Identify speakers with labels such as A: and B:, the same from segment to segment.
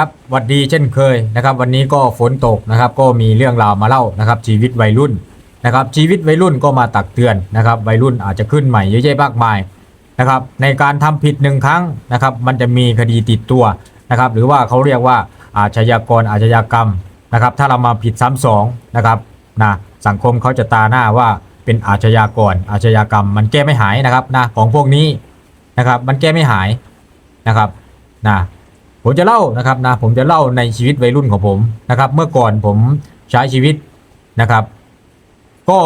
A: ครับหวัดดีเช่นเคยนะครับ วันนี้ก็ฝนตกนะครับ ก็มีเรื่องราวมาเล่านะครับ ชีวิตวัยรุ่นนะครับ ชีวิตวัยรุ่นก็มาตักเตือนนะครับ วัยรุ่นอาจจะขึ้นใหม่เยอะแยะมากมายนะครับ ในการทำผิดหนึ่งครั้งนะครับ มันจะมีคดีติดตัวนะครับ หรือว่าเขาเรียกว่าอาชญากรอาชญากรรมนะครับ ถ้าเรามาผิดซ้ำสองนะครับนะสังคมเขาจะตาหน้าว่าเป็นอาชญากรอาชญากรรม มันแก้ไม่หายนะครับนะของพวกนี้นะครับ มันแก้ไม่หายนะครับนะ ผมจะเล่านะครับนะผมจะเล่าในชีวิตวัยรุ่นของผมนะครับ เมื่อก่อนผมใช้ชีวิตนะครับ ก็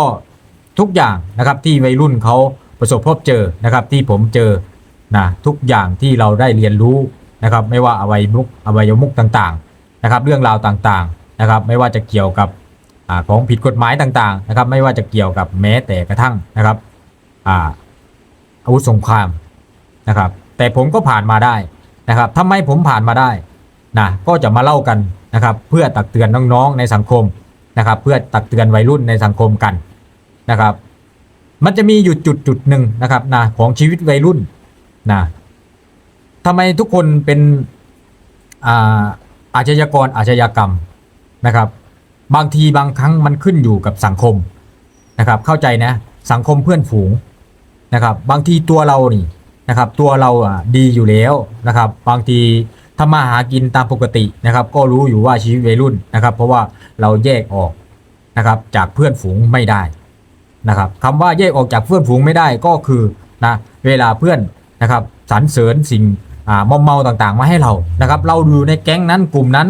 A: ทุกอย่างนะครับที่วัยรุ่นเขาประสบพบเจอนะครับ ที่ผมเจอนะทุกอย่างที่เราได้เรียนรู้นะครับ ไม่ว่าอวัยมุกอวัยมุกต่างๆนะครับ เรื่องราวต่างๆนะครับ ไม่ว่าจะเกี่ยวกับอของผิดกฎหมายต่างๆนะครับ ไม่ว่าจะเกี่ยวกับแม้แต่กระทั่งนะครับอาวุธสงครามนะครับ แต่ผมก็ผ่านมาได้ นะครับทำไมผมผ่านมาได้นะก็จะมาเล่ากันนะครับ เพื่อตักเตือนน้องๆในสังคมนะครับ เพื่อตักเตือนวัยรุ่นในสังคมกันนะครับ มันจะมีอยู่จุดจุดหนึ่งนะครับนะของชีวิตวัยรุ่นนะทำไมทุกคนเป็นอาอาชญากรอาชญากรรมนะครับ บางทีบางครั้งมันขึ้นอยู่กับสังคมนะครับ เข้าใจนะสังคมเพื่อนฝูงนะครับ บางทีตัวเรานี่ นะครับ ตัวเราอะดีอยู่แล้วนะครับ บางทีทำมาหากินตามปกตินะครับ ก็รู้อยู่ว่าชีวิตวัยรุ่นนะครับ เพราะว่าเราแยกออกนะครับ จากเพื่อนฝูงไม่ได้นะครับคำว่าแยกออกจากเพื่อนฝูงไม่ได้ก็คือนะเวลาเพื่อนนะครับสรรเสริญสิ่งมอมเมาต่างๆ มาให้เรานะครับ เราอยู่ในแก๊งนั้นกลุ่มนั้น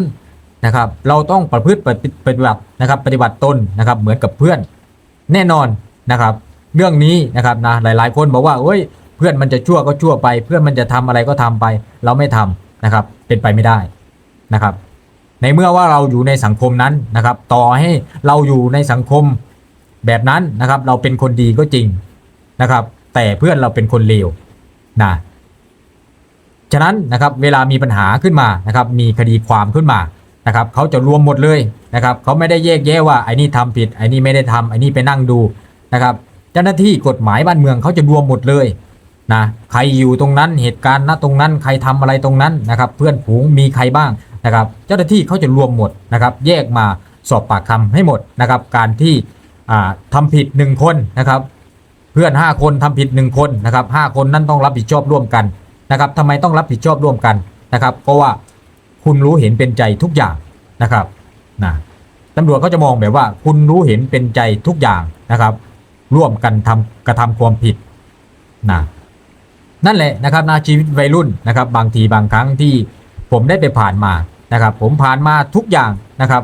A: นะครับ เราต้องประพฤติปฏิบัตินะครับ ปฏิบัติตนนะครับ เหมือนกับเพื่อนแน่นอนนะครับ เรื่องนี้นะครับนะหลายๆ คนบอกว่าเอ้ย พื่อนมันจะชั่วก็ชั่วไป เพื่อนมันจะทำอะไรก็ทำไป เราไม่ทำนะครับ เป็นไปไม่ได้นะครับ ในเมื่อว่าเราอยู่ในสังคมนั้นนะครับ ต่อให้เราอยู่ในสังคมแบบนั้นนะครับ เราเป็นคนดีก็จริงนะครับ แต่เพื่อนเราเป็นคนเลวนะฉะนั้นนะครับเวลามีปัญหาขึ้นมานะครับ มีคดีความขึ้นมานะครับเขาจะรวมหมดเลยนะครับเขาไม่ได้แยกแยะว่าไอ้นี่ทำผิดไอ้นี่ไม่ได้ทำไอ้นี่ไปนั่งดูนะครับ เจ้าหน้าที่กฎหมายบ้านเมืองเขาจะรวมหมดเลย นะใครอยู่ตรงนั้นเหตุการณ์ณตรงนั้นใครทำอะไรตรงนั้นนะครับเพื่อนฝูงมีใครบ้างนะครับ เจ้าหน้าที่เขาจะรวมหมดนะครับ แยกมาสอบปากคำให้หมดนะครับ การที่อ่าทำผิดหนึ่งคนนะครับ เพื่อน 5 คนทำผิด 1 คนนะครับหคนนั้นต้องรับผิดชอบร่วมกันนะครับทำไมต้องรับผิดชอบร่วมกันนะครับ เพราะว่าคุณรู้เห็นเป็นใจทุกอย่างนะครับนะตำรวจเขาจะมองแบบว่า คุณรู้เห็นเป็นใจทุกอย่างนะครับ ร่วมกันทำกระทำความผิดนะ นั่นแหละนะครับนะชีวิตวัยรุ่นนะครับ บางทีบางครั้งที่ผมได้ไปผ่านมานะครับ ผมผ่านมาทุกอย่างนะครับ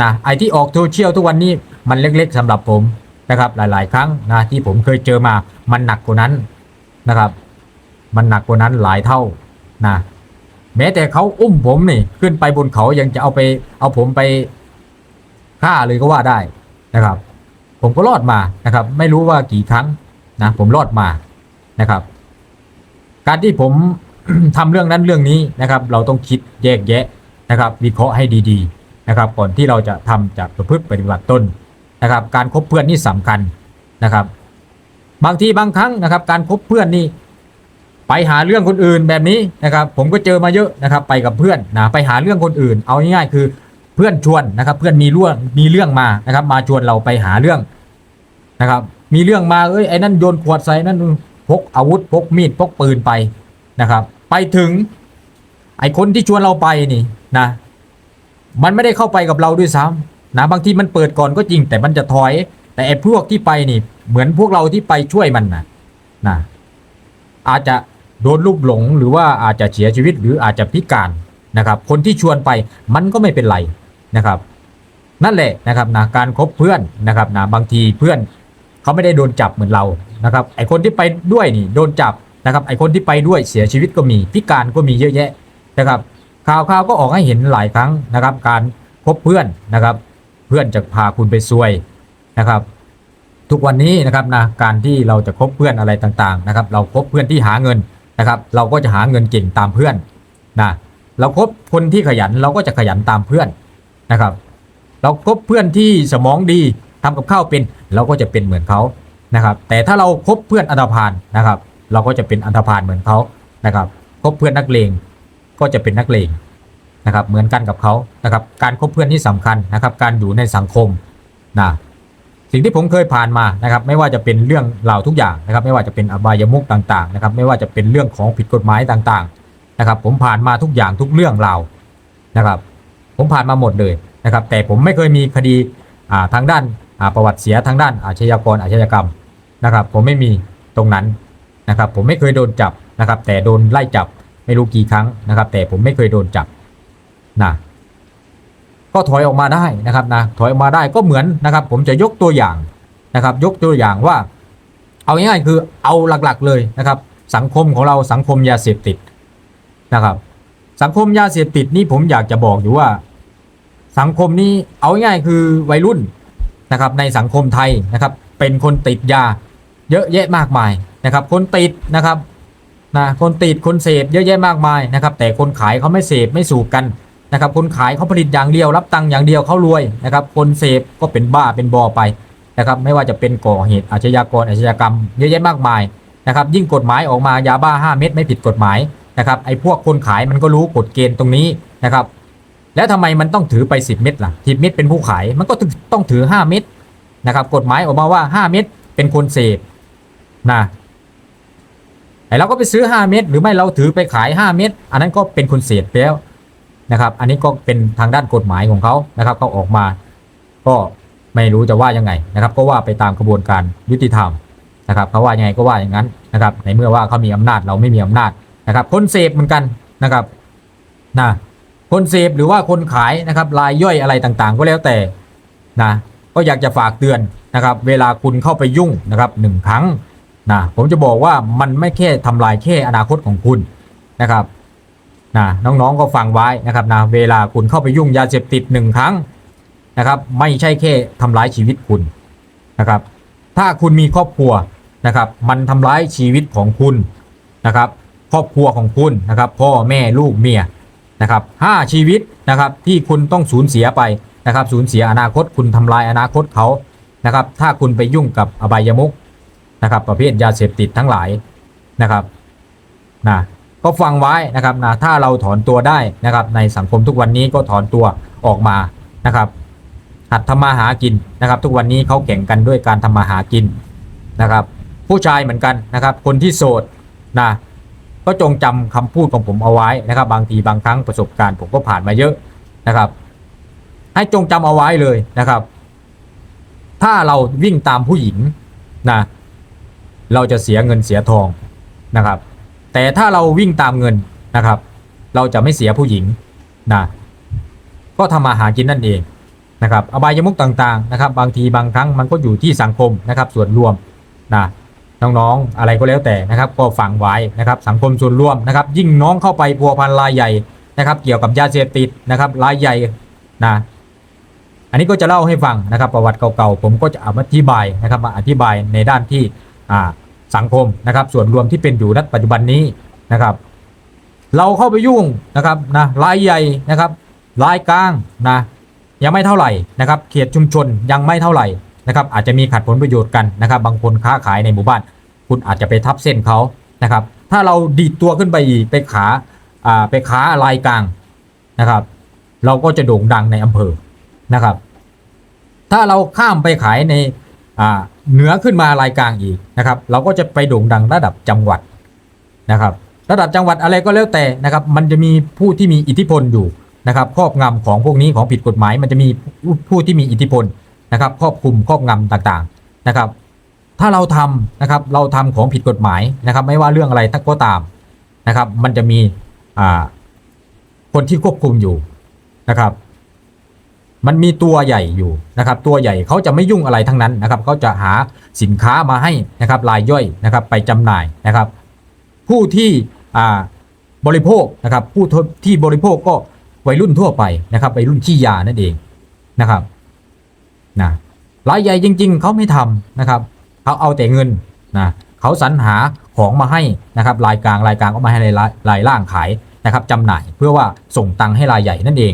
A: นะไอที่ออกโซเชียลทุกวันนี้มันเล็กๆสำหรับผมนะครับหลาย ๆ ครั้งนะที่ผมเคยเจอมามันหนักกว่านั้นนะครับ มันหนักกว่านั้นหลายเท่านะแม้แต่เขาอุ้มผมนี่ขึ้นไปบนเขายังจะเอาไป เอาผมไปฆ่าเลยก็ว่าได้นะครับ ผมก็รอดมานะครับ ไม่รู้ว่ากี่ครั้งนะผมรอดมานะครับ การที่ผมทำเรื่องนั้นเรื่องนี้นะครับ เราต้องคิดแยกแยะนะครับ วิเคราะห์ให้ดีๆนะครับ ก่อนที่เราจะทำจะประพฤติปฏิบัติต้นนะครับ การคบเพื่อนนี่สำคัญนะครับ บางทีบางครั้งนะครับ การคบเพื่อนนี่ไปหาเรื่องคนอื่นแบบนี้นะครับ ผมก็เจอมาเยอะนะครับ ไปกับเพื่อนนะไปหาเรื่องคนอื่น เอาง่ายๆคือเพื่อนชวนนะครับ เพื่อนมีเรื่องมีเรื่องมานะครับ มาชวนเราไปหาเรื่องนะครับ มีเรื่องมาเอ้ยไอ้นั่นโยนขวดใส่นั่น พกอาวุธพกมีดพกปืนไปนะครับ ไปถึง ไอ้คนที่ชวนเราไปนี่นะ มันไม่ได้เข้าไปกับเราด้วยซ้ำนะบางทีมันเปิดก่อนก็จริง แต่มันจะถอย แต่ไอ้พวกที่ไปนี่ เหมือนพวกเราที่ไปช่วยมันนะนะอาจจะโดนลูกหลงหรือว่าอาจจะเสียชีวิตหรืออาจจะพิการนะครับ คนที่ชวนไปมันก็ไม่เป็นไรนะครับ นั่นแหละนะครับนะการคบเพื่อนนะครับนะบางทีเพื่อนเขาไม่ได้โดนจับเหมือนเรา นะครับไอคนที่ไปด้วยนี่โดนจับนะครับไอคนที่ไปด้วยเสียชีวิตก็มีพิการก็มีเยอะแยะนะครับข่าวข่าวก็ออกให้เห็นหลายครั้งนะครับ การคบเพื่อนนะครับ เพื่อนจะพาคุณไปซวยนะครับ ทุกวันนี้นะครับนะการที่เราจะคบเพื่อนอะไรต่างๆนะครับ เราคบเพื่อนที่หาเงินนะครับ เราก็จะหาเงินเก่งตามเพื่อนนะเราคบคนที่ขยันเราก็จะขยันตามเพื่อนนะครับ เราคบเพื่อนที่สมองดีทำกับข้าวเป็น เราก็จะเป็นเหมือนเขา นะครับ แต่ถ้าเราคบเพื่อนอันธพาลนะครับ เราก็จะเป็นอันธพาลเหมือนเขานะครับคบเพื่อนนักเลงก็จะเป็นนักเลงนะครับ เหมือนกันกับเขานะครับ การคบเพื่อนที่สำคัญนะครับ การอยู่ในสังคมนะสิ่งที่ผมเคยผ่านมานะครับ ไม่ว่าจะเป็นเรื่องราวทุกอย่างนะครับ ไม่ว่าจะเป็นอบายมุกต่างๆนะครับ ไม่ว่าจะเป็นเรื่องของผิดกฎหมายต่างๆนะครับ ผมผ่านมาทุกอย่างทุกเรื่องราวนะครับ ผมผ่านมาหมดเลยนะครับ แต่ผมไม่เคยมีคดีทางด้าน ประวัติเสียทางด้านอาชญากรอาชญากรรมนะครับ ผมไม่มีตรงนั้นนะครับ ผมไม่เคยโดนจับนะครับ แต่โดนไล่จับไม่รู้กี่ครั้งนะครับ แต่ผมไม่เคยโดนจับนะก็ถอยออกมาได้นะครับนะถอยออกมาได้ก็เหมือนนะครับ ผมจะยกตัวอย่างนะครับ ยกตัวอย่างว่า เอาง่ายๆคือเอาหลักๆเลยนะครับ สังคมของเราสังคมยาเสพติดนะครับ สังคมยาเสพติดนี่ผมอยากจะบอกอยู่ว่า สังคมนี้เอาง่ายๆคือวัยรุ่น นะครับในสังคมไทยนะครับเป็นคนติดยาเยอะแยะมากมายนะครับ คนติดนะครับนะคนติดคนเสพเยอะแยะมากมายนะครับ แต่คนขายเขาไม่เสพไม่สูบกันนะครับ คนขายเขาผลิตอย่างเดียว รับตังค์อย่างเดียวเขารวยนะครับ คนเสพก็เป็นบ้าเป็นบอไปนะครับ ไม่ว่าจะเป็นก่อเหตุอาชญากรอาชญากรรมเยอะแยะมากมายนะครับ ยิ่งกฎหมายออกมายาบ้า 5 เม็ดไม่ผิดกฎหมายนะครับไอ้พวกคนขายมันก็รู้กฎเกณฑ์ตรงนี้นะครับ แล้วทำไมมันต้องถือไป 10 เม็ดล่ะ10เม็ดเป็นผู้ขายมันก็ต้องถือ 5 เม็ดนะครับ กฎหมายออกมาว่า 5 เม็ดเป็นคนเสพนะไอเราก็ไปซื้อ 5 เม็ดหรือไม่เราถือไปขาย 5 เม็ดอันนั้นก็เป็นคนเสพแล้วนะครับ อันนี้ก็เป็นทางด้านกฎหมายของเขานะครับเขาออกมา ก็ไม่รู้จะว่ายังไงนะครับ ก็ว่าไปตามกระบวนการยุติธรรมนะครับเขาว่ายังไงก็ว่าอย่างนั้นนะครับ ในเมื่อว่าเขามีอำนาจเราไม่มีอำนาจนะครับ คนเสพเหมือนกันนะครับนะ คนเสพหรือว่าคนขายนะครับรายย่อยอะไรต่างๆ ก็แล้วแต่นะก็อยากจะฝากเตือนนะครับ เวลาคุณเข้าไปยุ่งนะครับหนึ่งครั้งนะผมจะบอกว่ามันไม่แค่ทำลายแค่อนาคตของคุณนะครับนะน้องๆก็ฟังไว้นะครับนะเวลาคุณเข้าไปยุ่งยาเสพติดหนึ่งครั้งนะครับไม่ใช่แค่ทำร้ายชีวิตคุณนะครับถ้าคุณมีครอบครัวนะครับมันทำร้ายชีวิตของคุณนะครับครอบครัวของคุณนะครับพ่อแม่ลูกเมีย นะครับห้าชีวิตนะครับที่คุณต้องสูญเสียไปนะครับสูญเสียอนาคตคุณทำลายอนาคตเขานะครับถ้าคุณไปยุ่งกับอบายมุกนะครับประเภทยาเสพติดทั้งหลายนะครับนะก็ฟังไว้นะครับนะถ้าเราถอนตัวได้นะครับในสังคมทุกวันนี้ก็ถอนตัวออกมานะครับหัดทำมาหากินนะครับ ทุกวันนี้เขาแข่งกันด้วยการทำมาหากินนะครับ ผู้ชายเหมือนกันนะครับ คนที่โสดนะ ก็จงจำคำพูดของผมเอาไว้นะครับ บางทีบางครั้งประสบการณ์ผมก็ผ่านมาเยอะนะครับ ให้จงจำเอาไว้เลยนะครับ ถ้าเราวิ่งตามผู้หญิงนะเราจะเสียเงินเสียทองนะครับ แต่ถ้าเราวิ่งตามเงินนะครับ เราจะไม่เสียผู้หญิงนะก็ทำมาหากินนั่นเองนะครับอบายมุกต่างๆนะครับ บางทีบางครั้งมันก็อยู่ที่สังคมนะครับ ส่วนรวมนะ น้องๆ อะไรก็แล้วแต่นะครับก็ฟังไว้นะครับสังคมส่วนรวมนะครับ ยิ่งน้องเข้าไปพัวพันรายใหญ่นะครับ เกี่ยวกับยาเสพติดนะครับรายใหญ่นะอันนี้ก็จะเล่าให้ฟังนะครับประวัติเก่าๆผมก็จะอธิบายนะครับมาอธิบายในด้านที่อ่าสังคมนะครับ ส่วนรวมที่เป็นอยู่ณปัจจุบันนี้นะครับ เราเข้าไปยุ่งนะครับนะรายใหญ่นะครับรายกลางนะยังไม่เท่าไหร่นะครับ เขตชุมชนยังไม่เท่าไหร่นะครับ อาจจะมีขัดผลประโยชน์กันนะครับ บางคนค้าขายในหมู่บ้าน คุณอาจจะไปทับเส้นเขานะครับ ถ้าเราดีดตัวขึ้นไปอีกไปขาอ่าไปค้ารายกลางนะครับ เราก็จะโด่งดังในอำเภอนะครับ ถ้าเราข้ามไปขายในอ่าเหนือขึ้นมารายกลางอีกนะครับ เราก็จะไปโด่งดังระดับจังหวัดนะครับ ระดับจังหวัดอะไรก็แล้วแต่นะครับ มันจะมีผู้ที่มีอิทธิพลอยู่นะครับครอบงำของพวกนี้ของผิดกฎหมาย มันจะมีผู้ที่มีอิทธิพลนะครับ ครอบคุมครอบงำต่างๆนะครับ ถ้าเราทำนะครับเราทำของผิดกฎหมายนะครับ ไม่ว่าเรื่องอะไรทั้งก็ตามนะครับ มันจะมีอ่าคนที่ควบคุมอยู่นะครับ มันมีตัวใหญ่อยู่นะครับ ตัวใหญ่เขาจะไม่ยุ่งอะไรทั้งนั้นนะครับเขาจะหาสินค้ามาให้นะครับรายย่อยนะครับ ไปจำหน่ายนะครับ ผู้ที่อ่าบริโภคนะครับ ผู้ที่บริโภคก็วัยรุ่นทั่วไปนะครับวัยรุ่นขี้ยานั่นเองนะครับนะรายใหญ่จริง ๆเขาไม่ทำนะครับ เขาเอาแต่เงินนะเขาสรรหาของมาให้นะครับรายกลางรายกลางก็มาให้รายรายล่างขายนะครับจำหน่ายเพื่อว่าส่งตังค์ให้รายใหญ่นั่นเอง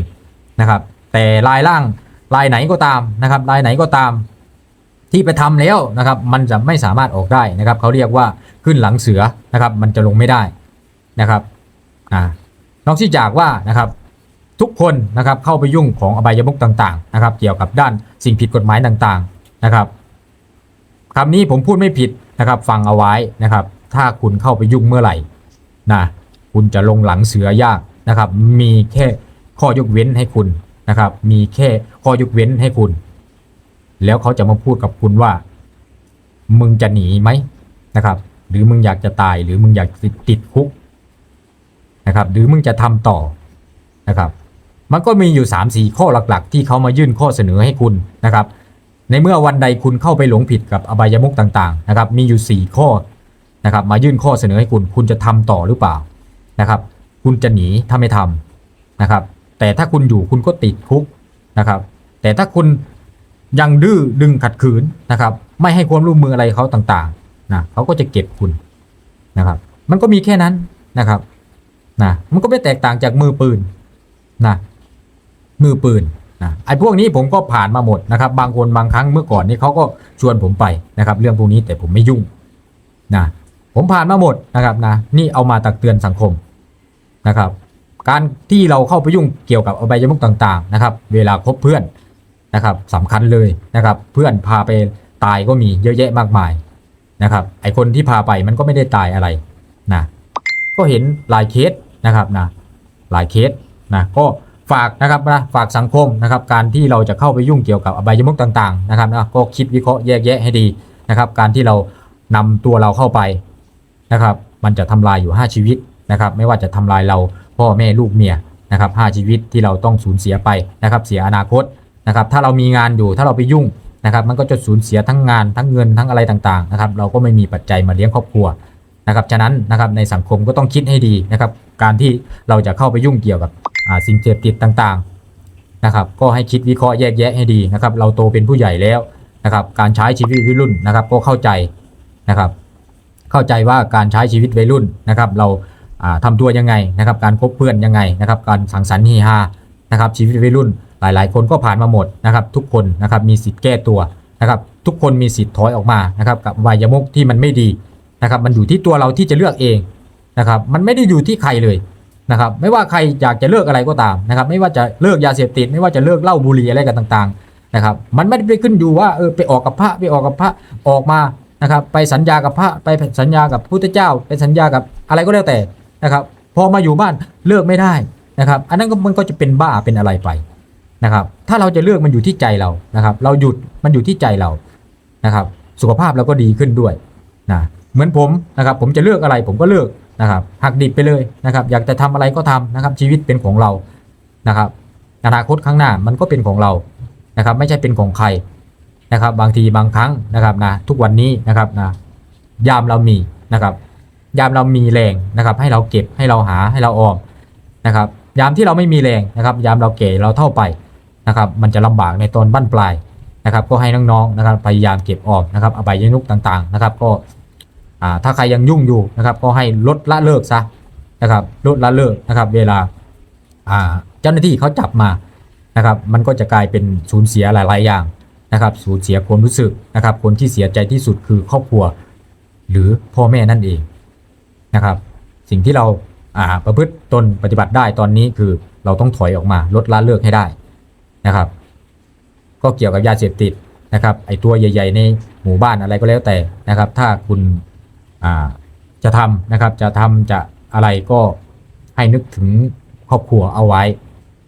A: นะครับ แต่รายล่างรายไหนก็ตามนะครับรายไหนก็ตามที่ไปทำแล้วนะครับ มันจะไม่สามารถออกได้นะครับเขาเรียกว่าขึ้นหลังเสือนะครับ มันจะลงไม่ได้นะครับอ่านอกจากว่านะครับทุกคนนะครับเข้าไปยุ่งของอบายมุกต่างๆนะครับ เกี่ยวกับด้านสิ่งผิดกฎหมายต่างๆนะครับ คำนี้ผมพูดไม่ผิดนะครับ ฟังเอาไว้นะครับ ถ้าคุณเข้าไปยุ่งเมื่อไหร่นะคุณจะลงหลังเสือยากนะครับ มีแค่ข้อยกเว้นให้คุณนะครับ มีแค่ข้อยกเว้นให้คุณ แล้วเขาจะมาพูดกับคุณว่า มึงจะหนีไหมนะครับ หรือมึงอยากจะตายหรือมึงอยากติดคุกนะครับ หรือมึงจะทำต่อนะครับ มันก็มีอยู่3 4ข้อหลักๆ ที่เขามายื่นข้อเสนอให้คุณนะครับ ในเมื่อวันใดคุณเข้าไปหลงผิดกับอบายมุกต่างๆนะครับมีอยู่ 4 ข้อนะครับมายื่นข้อเสนอให้คุณคุณจะทำต่อหรือเปล่านะครับ คุณจะหนีถ้าไม่ทำนะครับ แต่ถ้าคุณอยู่คุณก็ติดคุกนะครับ แต่ถ้าคุณยังดื้อดึงขัดขืนนะครับ ไม่ให้ความร่วมมืออะไรเขาต่างๆนะเขาก็จะเก็บคุณนะครับ มันก็มีแค่นั้นนะครับนะมันก็ไม่แตกต่างจากมือปืนนะมือปืน นะไอ้พวกนี้ผมก็ผ่านมาหมดนะครับ บางคนบางครั้งเมื่อก่อนนี้เขาก็ชวนผมไปนะครับ เรื่องพวกนี้แต่ผมไม่ยุ่งนะผมผ่านมาหมดนะครับนะนี่เอามาตักเตือนสังคมนะครับ การที่เราเข้าไปยุ่งเกี่ยวกับอบายมุกต่างๆนะครับ เวลาคบเพื่อนนะครับสำคัญเลยนะครับ เพื่อนพาไปตายก็มีเยอะแยะมากมายนะครับ ไอคนที่พาไปมันก็ไม่ได้ตายอะไรนะก็เห็นหลายเคสนะครับนะหลายเคสนะก็ ฝากนะครับนะฝากสังคมนะครับการที่เราจะเข้าไปยุ่งเกี่ยวกับอบายมุกต่างๆนะครับนะก็คิดวิเคราะห์แยกแยะให้ดีนะครับ การที่เรานำตัวเราเข้าไปนะครับ มันจะทำลายอยู่ 5 ชีวิตนะครับ ไม่ว่าจะทำลายเราพ่อแม่ลูกเมียนะครับห้าชีวิตที่เราต้องสูญเสียไปนะครับ เสียอนาคตนะครับ ถ้าเรามีงานอยู่ถ้าเราไปยุ่งนะครับ มันก็จะสูญเสียทั้งงานทั้งเงินทั้งอะไรต่างๆนะครับ เราก็ไม่มีปัจจัยมาเลี้ยงครอบครัว นะครับฉะนั้นนะครับในสังคมก็ต้องคิดให้ดีนะครับ การที่เราจะเข้าไปยุ่งเกี่ยวกับสิ่งเสพติดต่างๆนะครับ ก็ให้คิดวิเคราะห์แยกแยะให้ดีนะครับ เราโตเป็นผู้ใหญ่แล้วนะครับ การใช้ชีวิตวัยรุ่นนะครับ ก็เข้าใจนะครับ เข้าใจว่าการใช้ชีวิตวัยรุ่นนะครับ เราอ่าทำตัวยังไงนะครับ การคบเพื่อนยังไงนะครับ การสังสรรค์เฮฮานะครับ ชีวิตวัยรุ่นหลายๆ คนก็ผ่านมาหมดนะครับ ทุกคนนะครับมีสิทธิ์แก้ตัวนะครับ ทุกคนมีสิทธิ์ถอยออกมานะครับ กับวายมุกที่มันไม่ดี นะครับมันอยู่ที่ตัวเราที่จะเลือกเองนะครับมันไม่ได้อยู่ที่ใครเลยนะครับไม่ว่าใครอยากจะเลิกอะไรก็ตามนะครับไม่ว่าจะเลิกยาเสพติด ไม่ว่าจะเลิกเหล้าบุหรี่อะไรกันต่างๆนะครับมันไม่ได้ไปขึ้นอยู่ว่าเออไปออกกับพระไปออกกับพระออกมานะครับไปสัญญากับพระไปสัญญากับพุทธเจ้า ไปสัญญากับอะไรก็แล้วแต่นะครับพอมาอยู่บ้านเลิกไม่ได้นะครับอันนั้นก็มันก็จะเป็นบ้าเป็นอะไรไปนะครับถ้าเราจะเลือกมันอยู่ที่ใจเรานะครับเราหยุดมันอยู่ที่ใจเรานะครับสุขภาพเราก็ดีขึ้นด้วยนะ เหมือนผมนะครับผมจะเลือกอะไรผมก็เลือกนะครับหักดิบไปเลยนะครับอยากจะทำอะไรก็ทำนะครับชีวิตเป็นของเรานะครับอนาคตข้างหน้ามันก็เป็นของเรานะครับไม่ใช่เป็นของใครนะครับบางทีบางครั้งนะครับนะทุกวันนี้นะครับนะยามเรามีนะครับยามเรามีแรงนะครับให้เราเก็บให้เราหาให้เราออมนะครับยามที่เราไม่มีแรงนะครับยามเราเก่เราเท่าไปนะครับมันจะลำบากในตอนบั้นปลายนะครับก็ให้น้องๆนะครับพยายามเก็บออมนะครับอบายมุกต่างๆนะครับก็ ถ้าใครยังยุ่งอยู่นะครับก็ให้ลดละเลิกซะนะครับลดละเลิกนะครับเวลาเจ้าหน้าที่เขาจับมานะครับมันก็จะกลายเป็นสูญเสียหลาย ๆ อย่างนะครับสูญเสียความรู้สึกนะครับคนที่เสียใจที่สุดคือครอบครัว หรือพ่อแม่นั่นเองนะครับสิ่งที่เราประพฤติตนปฏิบัติได้ตอนนี้คือเราต้องถอยออกมาลดละเลิกให้ได้นะครับ ก็เกี่ยวกับยาเสพติดนะครับไอตัวใหญ่ ๆ ในหมู่บ้านอะไรก็แล้วแต่นะครับ ถ้าคุณ จะทำนะครับจะทำจะอะไรก็ให้นึกถึงครอบครัวเอาไว้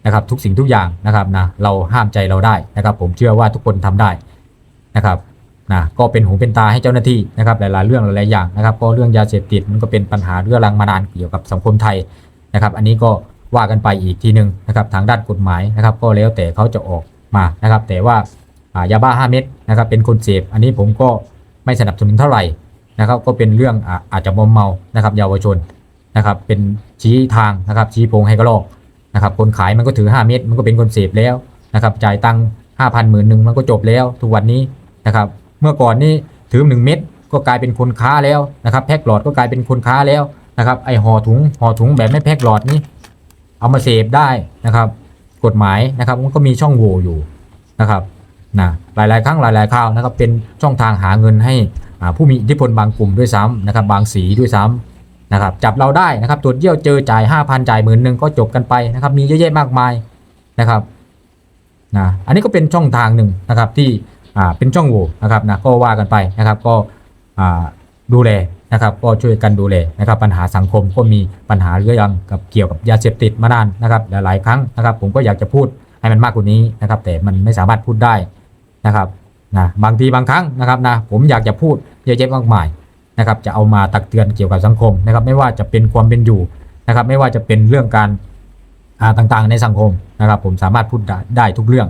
A: นะครับ ทุกสิ่งทุกอย่างนะครับนะเราห้ามใจเราได้นะครับ ผมเชื่อว่าทุกคนทำได้นะครับนะก็เป็นหูเป็นตาให้เจ้าหน้าที่นะครับ หลายๆเรื่องหลายๆอย่างนะครับ ก็เรื่องยาเสพติดมันก็เป็นปัญหาเรื้อรังมานานเกี่ยวกับสังคมไทยนะครับ อันนี้ก็ว่ากันไปอีกทีหนึ่งนะครับ ทางด้านกฎหมายนะครับ ก็แล้วแต่เขาจะออกมานะครับ แต่ว่าอ่ายาบ้า 5 เม็ดนะครับ เป็นคนเสพอันนี้ผมก็ไม่สนับสนุนเท่าไหร่ นะครับ ก็เป็นเรื่องอาอาจจะมอมเมานะครับ เยาวชนนะครับ เป็นชี้ทางนะครับชี้โพงให้กระลอกนะครับ คนขายมันก็ถือ 5 เม็ดมันก็เป็นคนเสพแล้วนะครับ จ่ายตังค์ห้าพันหมื่นหนึ่งมันก็จบแล้วทุกวันนี้นะครับ เมื่อก่อนนี่ถือหนึ่งเม็ดก็กลายเป็นคนค้าแล้วนะครับ แพ็คหลอดก็กลายเป็นคนค้าแล้วนะครับ ไอห่อถุงห่อถุงแบบไม่แพ็คหลอดนี่เอามาเสพได้นะครับ กฎหมายนะครับมันก็มีช่องโหว่อยู่นะครับนะหลาย ๆ ครั้งหลาย ๆ คราวนะครับ เป็นช่องทางหาเงินให้ ผู้มีอิทธิพลบางกลุ่มด้วยซ้ำนะครับบางสีด้วยซ้ำนะครับจับเราได้นะครับตรวจเยี่ยวเจอจ่าย 5,000จ่ายหมื่นหนึ่งก็จบกันไปนะครับมีเยอะแยะมากมายนะครับนะอันนี้ก็เป็นช่องทางหนึ่งนะครับที่อ่าเป็นช่องโหว่นะครับนะก็ว่ากันไปนะครับก็ดูแลนะครับก็ช่วยกันดูแลนะครับปัญหาสังคมก็มีปัญหาเรื่องกับเกี่ยวกับยาเสพติดมานานนะครับหลายๆครั้งนะครับ ผมก็อยากจะพูดให้มันมากกว่านี้นะครับ แต่มันไม่สามารถพูดได้นะครับ นะบางทีบางครั้งนะครับนะผมอยากจะพูดเยอะแยะมากมายนะครับจะเอามาตักเตือนเกี่ยวกับสังคมนะครับ ไม่ว่าจะเป็นความเป็นอยู่นะครับ ไม่ว่าจะเป็นเรื่องการต่างๆ ในสังคมนะครับ ผมสามารถพูดได้ทุกเรื่อง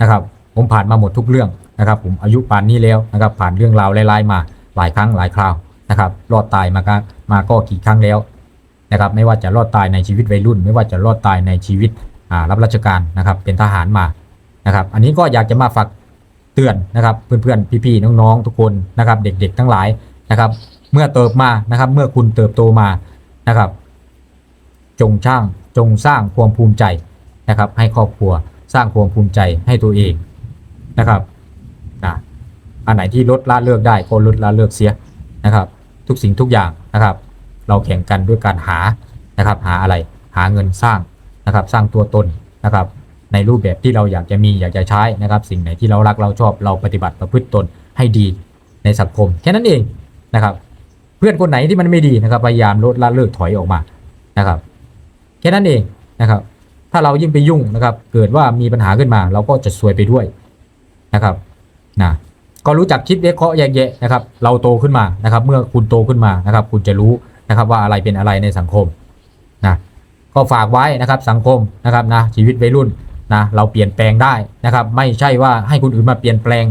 A: นะครับ ผมผ่านมาหมดทุกเรื่องนะครับ ผมอายุป่านนี้แล้วนะครับ ผ่านเรื่องราวไล่ๆมาหลายครั้งหลายคราวนะครับ รอดตายมาก็มาก็กี่ครั้งแล้วนะครับ ไม่ว่าจะรอดตายในชีวิตวัยรุ่น ไม่ว่าจะรอดตายในชีวิตรับราชการนะครับ เป็นทหารมานะครับ อันนี้ก็อยากจะมาฝาก เตือนนะครับเพื่อนๆพี่ๆน้องๆทุกคนนะครับเด็กๆ ทั้งหลายนะครับ เมื่อเติบมานะครับ เมื่อคุณเติบโตมานะครับ จงช่างจงสร้างความภูมิใจนะครับ ให้ครอบครัวสร้างความภูมิใจให้ตัวเองนะครับนะอันไหนที่ลดละเลิกได้ก็ลดละเลิกเสียนะครับ ทุกสิ่งทุกอย่างนะครับ เราแข่งกันด้วยการหานะครับ หาอะไรหาเงินสร้างนะครับ สร้างตัวตนนะครับ ในรูปแบบที่เราอยากจะมีอยากจะใช้นะครับ สิ่งไหนที่เรารักเราชอบเราปฏิบัติประพฤติตนให้ดีในสังคม แค่นั้นเองนะครับ เพื่อนคนไหนที่มันไม่ดีนะครับพยายามลดละเลิกถอยออกมานะครับ แค่นั้นเองนะครับ ถ้าเรายิ่งไปยุ่งนะครับ เกิดว่ามีปัญหาขึ้นมา เราก็จะซวยไปด้วยนะครับนะก็รู้จักคิดวิเคาะแยกแยะนะครับ เราโตขึ้นมานะครับ เมื่อคุณโตขึ้นมานะครับ คุณจะรู้นะครับว่าอะไรเป็นอะไรในสังคมนะก็ฝากไว้นะครับสังคมนะครับนะชีวิตวัยรุ่น นะเราเปลี่ยนแปลงได้นะครับ ไม่ใช่ว่าให้คนอื่นมาเปลี่ยนแปลง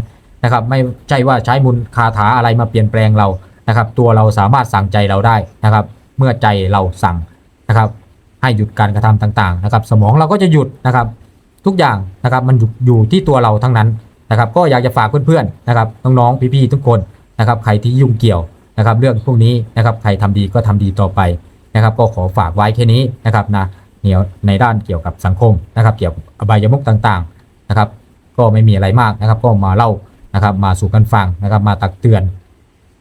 A: นะครับ ไม่ใช่ว่าใช้มุลคาถาอะไรมาเปลี่ยนแปลงเรานะครับ ตัวเราสามารถสั่งใจเราได้นะครับ เมื่อใจเราสั่งนะครับ ให้หยุดการกระทำต่างๆนะครับ สมองเราก็จะหยุดนะครับ ทุกอย่างนะครับมันอยู่อยู่ที่ตัวเราทั้งนั้นนะครับ ก็อยากจะฝากเพื่อนๆนะครับน้องๆพี่ๆทุกคนนะครับ ใครที่ยุ่งเกี่ยวนะครับ เรื่องพวกนี้นะครับใครทำดีก็ทำดีต่อไปนะครับ ก็ขอฝากไว้แค่นี้นะครับนะ นียวในด้านเกี่ยวกับสังคมนะครับ เกี่ยวกับอบายมุกต่างๆนะครับ ก็ไม่มีอะไรมากนะครับ ก็มาเล่านะครับ มาสู่กันฟังนะครับ มาตักเตือน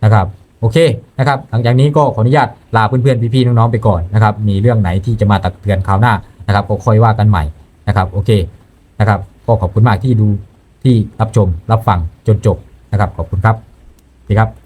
A: นะครับโอเคนะครับ หลังจากนี้ก็ขออนุญาตลาเพื่อนๆพี่ๆน้องๆไปก่อนนะครับ มีเรื่องไหนที่จะมาตักเตือนคราวหน้านะครับก็ค่อยว่ากันใหม่นะครับ โอเคนะครับ ก็ขอบคุณมากที่ดูที่รับชมรับฟังจนจบนะครับ ขอบคุณครับสวัสดีครับ